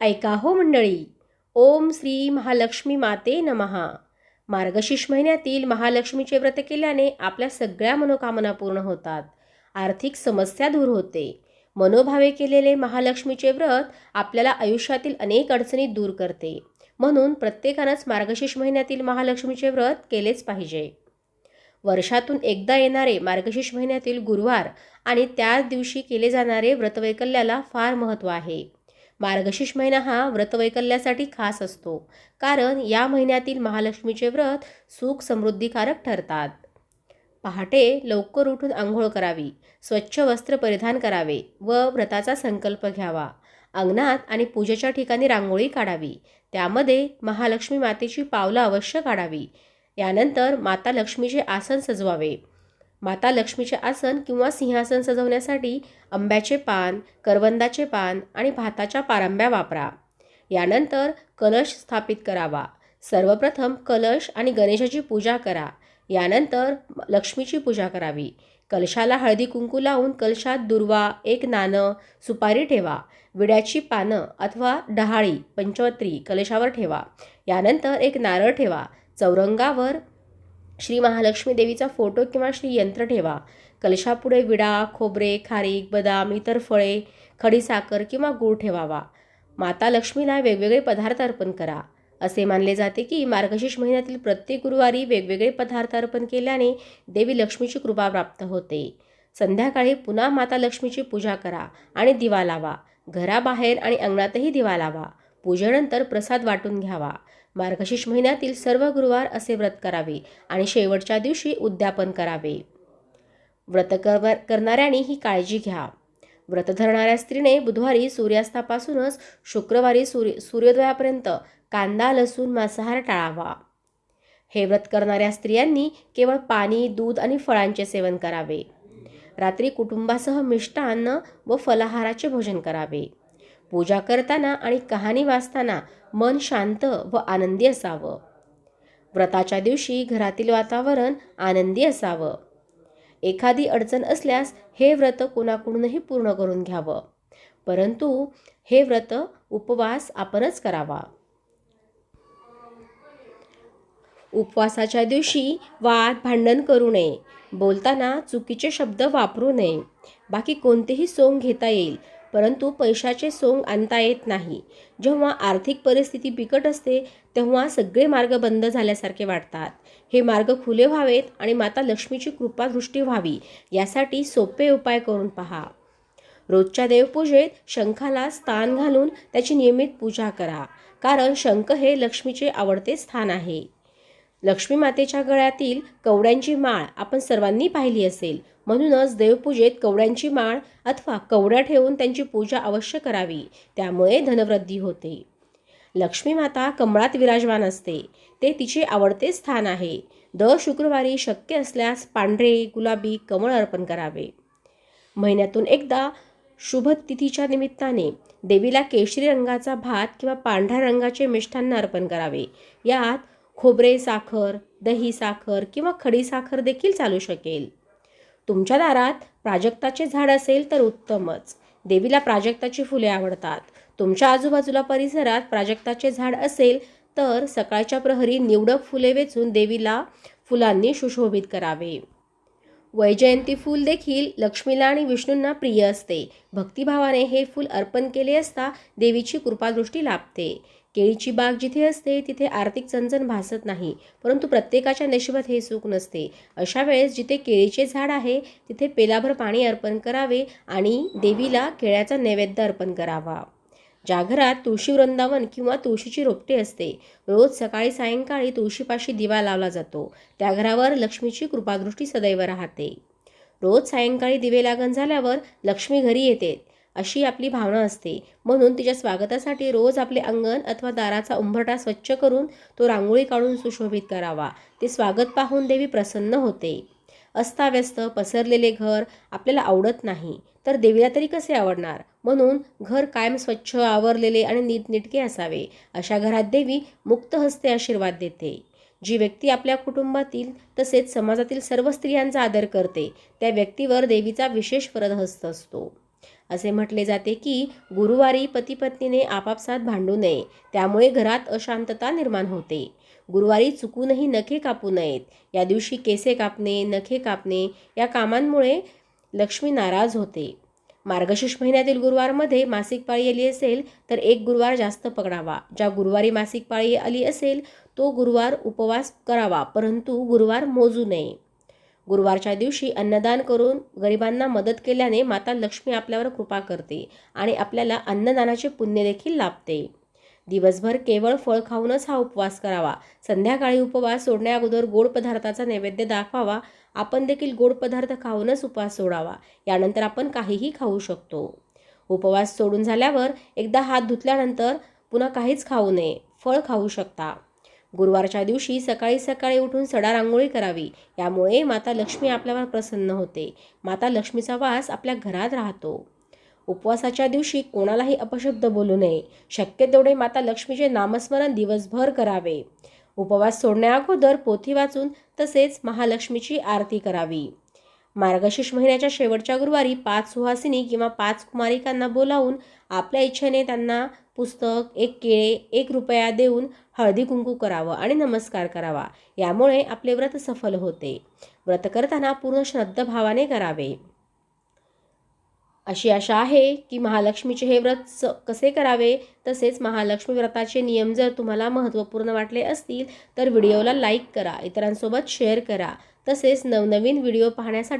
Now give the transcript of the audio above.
ऐका हो मंडळी. ओम श्री महालक्ष्मी माते नमहा मार्गशीर्ष महिन्यातील महालक्ष्मीचे व्रत केल्याने आपल्या सगळ्या मनोकामना पूर्ण होतात. आर्थिक समस्या दूर होते. मनोभावे केलेले महालक्ष्मीचे व्रत आपल्याला आयुष्यातील अनेक अडचणी दूर करते. म्हणून प्रत्येकानंच मार्गशीर्ष महिन्यातील महालक्ष्मीचे व्रत केलेच पाहिजे. वर्षातून एकदा येणारे मार्गशीर्ष महिन्यातील गुरुवार आणि त्याच दिवशी केले जाणारे व्रतवैकल्याला फार महत्त्व आहे. मार्गशीर्ष महिना हा व्रतवैकल्यासाठी खास असतो कारण या महिन्यातील महालक्ष्मीचे व्रत सुख समृद्धिकारक ठरतात. पहाटे लवकर उठून आंघोळ करावी स्वच्छ वस्त्र परिधान करावे व व्रताचा संकल्प घ्यावा. अंगणात आणि पूजेच्या ठिकाणी रांगोळी काढावी त्यामध्ये महालक्ष्मी मातेची पावलं अवश्य काढावी. यानंतर माता लक्ष्मीचे आसन सजवावे. माता लक्ष्मीचे आसन किंवा सिंहासन सजवण्यासाठी आंब्याचे पान करवंदाचे पान आणि भाताच्या पारंब्या वापरा. यानंतर कलश स्थापित करावा. सर्वप्रथम कलश आणि गणेशाची पूजा करा. यानंतर लक्ष्मीची पूजा करावी. कलशाला हळदी कुंकू लावून कलशात दुर्वा एक नाणं सुपारी ठेवा. विड्याची पानं अथवा डहाळी पंचवत्री कलशावर ठेवा. यानंतर एक नारळ ठेवा. चौरंगावर श्री महालक्ष्मी देवीचा फोटो किंवा श्री यंत्र ठेवा. कलशापुढे विडा खोबरे खारीक बदाम इतर फळे खडीसाखर किंवा गूळ ठेवावा. माता लक्ष्मीला वेगवेगळे पदार्थ अर्पण करा. असे मानले जाते की मार्गशीर्ष महिन्यातील प्रत्येक गुरुवारी वेगवेगळे पदार्थ अर्पण केल्याने देवी लक्ष्मीची कृपा प्राप्त होते. संध्याकाळी पुन्हा माता लक्ष्मीची पूजा करा आणि दिवा लावा. घराबाहेर आणि अंगणातही दिवा लावा. पूजेनंतर प्रसाद वाटून घ्यावा. मार्गशीर्ष महिन्यातील सर्व गुरुवार असे व्रत करावे आणि शेवटच्या दिवशी उद्यापन करावे. व्रत कर करणाऱ्यांनी ही काळजी घ्या. व्रत धरणाऱ्या स्त्रीने बुधवारी सूर्यास्तापासूनच शुक्रवारी सूर्य सूर्योदयापर्यंत कांदा लसूण मांसाहार टाळावा. हे व्रत करणाऱ्या स्त्रियांनी केवळ पाणी दूध आणि फळांचे सेवन करावे. रात्री कुटुंबासह मिष्टान्न व फलाहाराचे भोजन करावे. पूजा करताना आणि कहाणी वाचताना मन शांत व आनंदी असावं. व्रताच्या दिवशी घरातील वातावरण आनंदी असावं. एखादी अडचण असल्यास हे व्रत कोणाकडूनही पूर्ण करून घ्यावं. परंतु हे व्रत उपवास आपणच करावा. उपवासाच्या दिवशी वाद भांडण करू नये. बोलताना चुकीचे शब्द वापरू नये. बाकी कोणतेही सोंग घेता येईल. परंतु पैशाचे सोंग आणता येत नाही. जेव्हा आर्थिक परिस्थिती बिकट असते तेव्हा सगळे मार्ग बंद झाल्यासारखे वाटतात. हे मार्ग खुले व्हावेत आणि माता लक्ष्मीची कृपादृष्टी व्हावी यासाठी सोपे उपाय करून पहा. रोजच्या देवपूजेत शंखाला स्थान घालून त्याची नियमित पूजा करा कारण शंख हे लक्ष्मीचे आवडते स्थान आहे. लक्ष्मी मातेच्या गळ्यातील कवड्यांची माळ आपण सर्वांनी पाहिली असेल. म्हणूनच देवपूजेत कवड्यांची माळ अथवा कवड्या ठेवून त्यांची पूजा अवश्य करावी. त्यामुळे धनवृद्धी होते. लक्ष्मी माता कमळात विराजमान असते. ते तिचे आवडते स्थान आहे. दर शुक्रवारी शक्य असल्यास पांढरे गुलाबी कमळ अर्पण करावे. महिन्यातून एकदा शुभ तिथीच्या निमित्ताने देवीला केशरी रंगाचा भात किंवा पांढऱ्या रंगाचे मिष्ठान्न अर्पण करावे. यात खोबरे साखर दही साखर किंवा खडी साखर देखील चालू शकेल. तुमच्या दारात प्राजक्ताचे झाड असेल तर उत्तमच. देवीला प्राजक्ताची फुले आवडतात. तुमच्या आजूबाजूला परिसरात प्राजक्ताचे झाड असेल तर सकाळच्या प्रहरी निवडक फुले वेचून देवीला फुलांनी सुशोभित करावे. वैजयंती फूल देखील लक्ष्मीला आणि विष्णूंना प्रिय असते. भक्तिभावाने हे फूल अर्पण केले असता देवीची कृपादृष्टी लाभते. केळीची बाग जिथे असते तिथे आर्थिक चणचण भासत नाही. परंतु प्रत्येकाच्या नशिबात हे सुख नसते. अशा वेळेस जिथे केळीचे झाड आहे तिथे पेलाभर पाणी अर्पण करावे आणि देवीला केळ्याचा नैवेद्य अर्पण करावा. ज्या घरात तुळशी वृंदावन किंवा तुळशीची रोपटे असते. रोज सकाळी सायंकाळी तुळशीपाशी दिवा लावला जातो. त्या घरावर लक्ष्मीची कृपादृष्टी सदैव राहते. रोज सायंकाळी दिवे लागण झाल्यावर लक्ष्मी घरी येते. अशी आपली भावना असते. म्हणून तिच्या स्वागतासाठी रोज आपले अंगण अथवा दाराचा उंबरटा स्वच्छ करून तो रांगोळी काढून सुशोभित करावा. ते स्वागत पाहून देवी प्रसन्न होते. अस्ताव्यस्त पसरलेले घर आपल्याला आवडत नाही. तर देवीला तरी कसे आवडणार? म्हणून घर कायम स्वच्छ आवरलेले आणि नीटनेटके असावे. अशा घरात देवी मुक्त हस्ते आशीर्वाद देते. जी व्यक्ती आपल्या कुटुंबातील तसेच समाजातील सर्व स्त्रियांचा आदर करते त्या व्यक्तीवर देवीचा विशेष हस्त असतो. असे म्हटले जाते की गुरुवारी पतीपत्नीने आपापसात भांडू नये त्यामुळे घरात अशांतता निर्माण होते. गुरुवारी चुकूनही नखे कापू नयेत या दिवशी केसे कापणे नखे कापणे या कामांमुळे लक्ष्मी नाराज होते. मार्गशीर्ष महिन्यातील गुरुवारमध्ये मासिक पाळी आली असेल तर एक गुरुवार जास्त पकडावा. ज्या गुरुवारी मासिक पाळी आली असेल तो गुरुवार उपवास करावा परंतु गुरुवार मोजू नये. गुरुवारच्या दिवशी अन्नदान करून गरिबांना मदत केल्याने माता लक्ष्मी आपल्यावर कृपा करते आणि आपल्याला अन्नदानाचे पुण्य देखील लाभते. दिवसभर केवळ फळ खाऊनच हा उपवास करावा. संध्याकाळी उपवास सोडण्या अगोदर गोड पदार्थाचा नैवेद्य दाखवावा. आपण देखील गोड पदार्थ खाऊनच उपवास सोडावा. यानंतर आपण काहीही खाऊ शकतो. उपवास सोडून झाल्यावर एकदा हात धुतल्यानंतर पुन्हा काहीच खाऊ नये. फळ खाऊ शकता. गुरुवारच्या दिवशी सकाळी सकाळी उठून सडा रांगोळी करावी. यामुळे माता लक्ष्मी आपल्यावर प्रसन्न होते. माता लक्ष्मीचा वास आपल्या घरात राहतो. उपवासाच्या दिवशी कोणालाही अपशब्द बोलू नये. शक्य तेवढे माता लक्ष्मीचे नामस्मरण दिवसभर करावे. उपवास सोडण्याअगोदर पोथी वाचून तसेच महालक्ष्मीची आरती करावी. मार्गशीर्ष महिन्याच्या शेवटच्या गुरुवारी पाच सुहासिनी किंवा पाच कुमारिकांना बोलावून आपल्या इच्छेने त्यांना पुस्तक एक केळे एक रुपया देऊन हळदी कुंकू करावं आणि नमस्कार करावा. यामुळे आपले व्रत सफल होते. व्रत करताना पूर्ण श्रद्धाभावाने करावे. अशी आशा आहे की महालक्ष्मीचे हे व्रत स कसे करावे? तसेच महालक्ष्मी व्रताचे नियम जर तुम्हाला महत्त्वपूर्ण वाटले असतील तर व्हिडिओला लाईक करा इतरांसोबत शेअर करा. तसेच नवनवीन व्हिडिओ पाहण्यासाठी